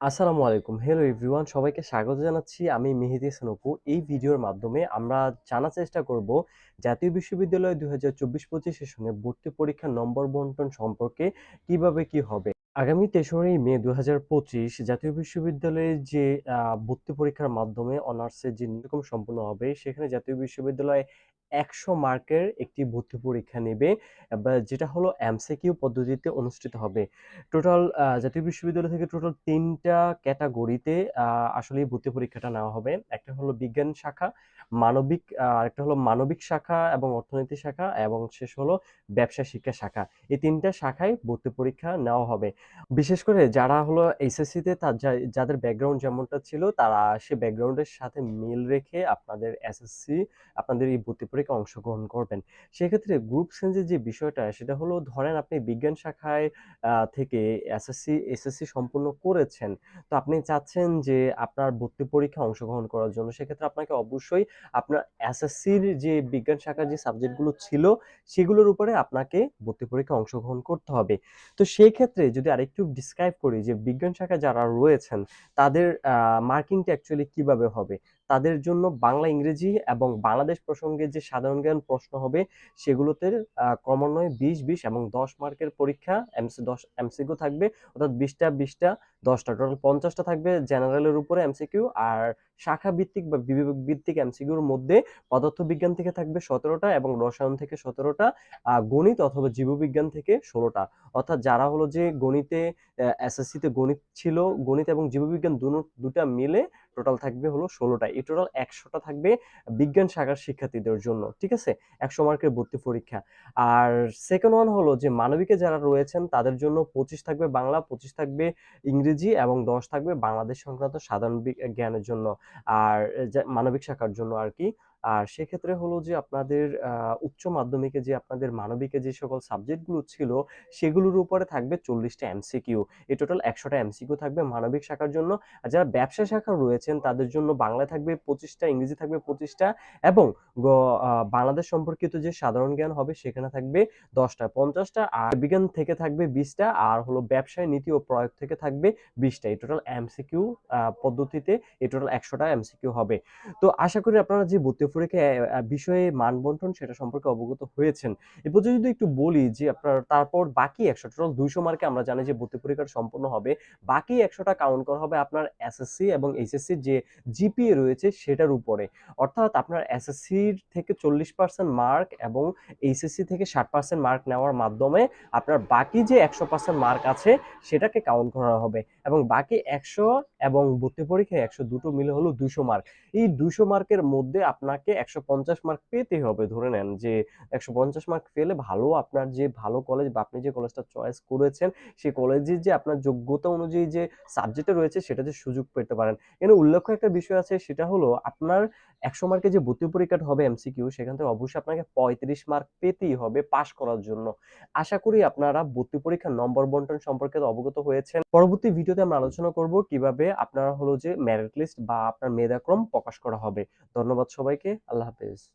আসসালামু আলাইকুম। Hello everyone সবাইকে স্বাগত জানাচ্ছি। আমি মেহেদি অপু এই ভিডিওর মাধ্যমে আমরা জানার চেষ্টা করব, জাতীয় বিশ্ববিদ্যালয় দুই হাজার চব্বিশ পঁচিশ সেশনে ভর্তি পরীক্ষার নম্বর বন্টন সম্পর্কে কীভাবে কি হবে। আগামী তেসরই মে দু হাজার পঁচিশ জাতীয় বিশ্ববিদ্যালয়ে যে ভর্তি পরীক্ষার মাধ্যমে অনার্সের যে নির্গম সম্পন্ন হবে, সেখানে জাতীয় বিশ্ববিদ্যালয় একশো মার্কের একটি ভর্তি পরীক্ষা নেবে যেটা হলো এমসিকিউ পদ্ধতিতে অনুষ্ঠিত হবে। টোটাল জাতীয় বিশ্ববিদ্যালয় থেকে টোটাল তিনটা ক্যাটাগরিতে আসলে ভর্তি পরীক্ষাটা নেওয়া হবে। একটা হলো বিজ্ঞান শাখা, মানবিক আরেকটা হলো মানবিক শাখা এবং অর্থনীতি শাখা, এবং শেষ হলো ব্যবসা শিক্ষা শাখা। এই তিনটা শাখায় ভর্তি পরীক্ষা নেওয়া হবে। বিশেষ করে যারা হলো এইচএসসি তে তার যাদের ব্যাকগ্রাউন্ড যেমনটা ছিল, তারা সে ব্যাকগ্রাউন্ডের সাথে মিল রেখে আপনাদের এসএসসি আপনাদের এই ভর্তি পরীক্ষায় অংশগ্রহণ করবেন। সেক্ষেত্রে গ্রুপ চেঞ্জের যে বিষয়টা, সেটা হলো ধরেন আপনি বিজ্ঞান শাখায় থেকে এসএসসি এসএসসি সম্পূর্ণ করেছেন। তো আপনি চাচ্ছেন যে আপনার ভর্তি পরীক্ষা অংশগ্রহণ করার জন্য, সেক্ষেত্রে আপনাকে অবশ্যই আপনার এসএসসির যে বিজ্ঞান শাখার যে সাবজেক্টগুলো ছিল, সেগুলোর উপরে আপনাকে ভর্তি পরীক্ষা অংশগ্রহণ করতে হবে। তো সেই ক্ষেত্রে যদি আরেকটু ডিসক্রাইব করি যে বিজ্ঞান শাখায় যারা রয়েছেন, তাদের মার্কিংটা অ্যাকচুয়ালি কীভাবে হবে? তাদের জন্য বাংলা ইংরেজি এবং বাংলাদেশ প্রসঙ্গে যে সাধারণ জ্ঞান প্রশ্ন হবে, সেগুলোতে ক্রমান্বয়ে বিশ বিশ এবং দশ মার্কের পরীক্ষা এমসি, দশ, এমসিকিউ থাকবে। অর্থাৎ বিশটা বিশটা, দশটা, টোটাল পঞ্চাশটা থাকবে জেনারেলের উপরে এমসিকিউ আর শাখা ভিত্তিক বা বিভাগ ভিত্তিক এমসিকিউর মধ্যে পদার্থবিজ্ঞান থেকে থাকবে সতেরোটা এবং রসায়ন থেকে সতেরোটা গণিত অথবা জীববিজ্ঞান থেকে ষোলোটা। অর্থাৎ যারা হলো যে গণিতে এসএসসি তে গণিত ছিল, গণিত এবং জীববিজ্ঞান দুটা মিলে টোটাল থাকবে হলো ষোলোটা। এই টোটাল একশোটা থাকবে বিজ্ঞান শাখার শিক্ষার্থীদের জন্য, ঠিক আছে? একশো মার্কের ভর্তি পরীক্ষা। আর সেকেন্ড ওয়ান হলো যে মানবিকে যারা রয়েছেন তাদের জন্য পঁচিশ থাকবে বাংলা, পঁচিশ থাকবে ইংরেজি এবং দশ থাকবে বাংলাদেশ সংক্রান্ত সাধারণ জ্ঞানের জন্য। আর মানবিক শাখার জন্য আর কি। আর সেক্ষেত্রে হলো যে আপনাদের উচ্চ মাধ্যমিকে যে আপনাদের মানবিকে যে সকল সাবজেক্টগুলো ছিল, সেগুলোর উপরে থাকবে চল্লিশটা এমসিকিউ। এই টোটাল একশোটা এমসিকিউ থাকবে মানবিক শাখার জন্য। আর যারা ব্যবসা শাখা রয়েছেন, তাদের জন্য বাংলা থাকবে পঁচিশটা, ইংরেজি থাকবে পঁচিশটা এবং বাংলাদেশ সম্পর্কিত যে সাধারণ জ্ঞান হবে, সেখানে থাকবে দশটা, পঞ্চাশটা আর বিজ্ঞান থেকে থাকবে বিশটা আর হলো ব্যবসায় নীতি ও প্রয়োগ থেকে থাকবে বিশটা। এই টোটাল এমসিকিউ পদ্ধতিতে এই টোটাল একশোটা এমসিকিউ হবে। তো আশা করি আপনারা যে ভর্তি পরীক্ষা বিষয়ে মান বন্টন সেটা সম্পর্কে অবগত হয়েছেন। এ যদি একটু বলি যে আপনার তারপর বাকি একশো, টোটাল দুইশো মার্কে আমরা জানি যে ভর্তি পরীক্ষাটা সম্পন্ন হবে। বাকি একশোটা কাউন্ট করা হবে আপনার এসএসসি এবং এইচএসসি যে জিপিএ রয়েছে সেটার উপরে। অর্থাৎ আপনার এসএসসির থেকে চল্লিশ পার্সেন্ট মার্ক এবং এইচএসসি থেকে ষাট পার্সেন্ট মার্ক নেওয়ার মাধ্যমে আপনার বাকি যে একশো পার্সেন্ট মার্ক আছে সেটাকে কাউন্ট করা হবে। এবং বাকি একশো এবং ভর্তি পরীক্ষায় একশো দুটো মিলে হলো দুশো মার্ক এই দুশো মার্কের মধ্যে আপনাকে একশো পঞ্চাশ মার্ক পেতে হবে ধরে নেন যে একশো পঞ্চাশ মার্ক পেলে ভালো আপনার যে ভালো কলেজ বা আপনি যে কলেজটা চয়েস করেছেন, সেই কলেজের যে আপনার যোগ্যতা অনুযায়ী যে সাবজেক্টে রয়েছে সেটা যে সুযোগ পেতে পারেন। এখানে উল্লেখ্য একটা বিষয় আছে, সেটা হলো আপনার একশো মার্কে যে ভর্তি পরীক্ষাটা হবে এমসিকিউ সেখান থেকে অবশ্যই আপনাকে পঁয়ত্রিশ মার্ক পেতেই হবে পাশ করার জন্য। আশা করি আপনারা ভর্তি পরীক্ষার নম্বর বন্টন সম্পর্কে অবগত হয়েছেন। পরবর্তী ভিডিওতে আমরা আলোচনা করব কীভাবে আপনারা হলো যে মেরিট লিস্ট বা আপনার মেধাক্রম প্রকাশ করা হবে। ধন্যবাদ সবাইকে, আল্লাহ হাফেজ।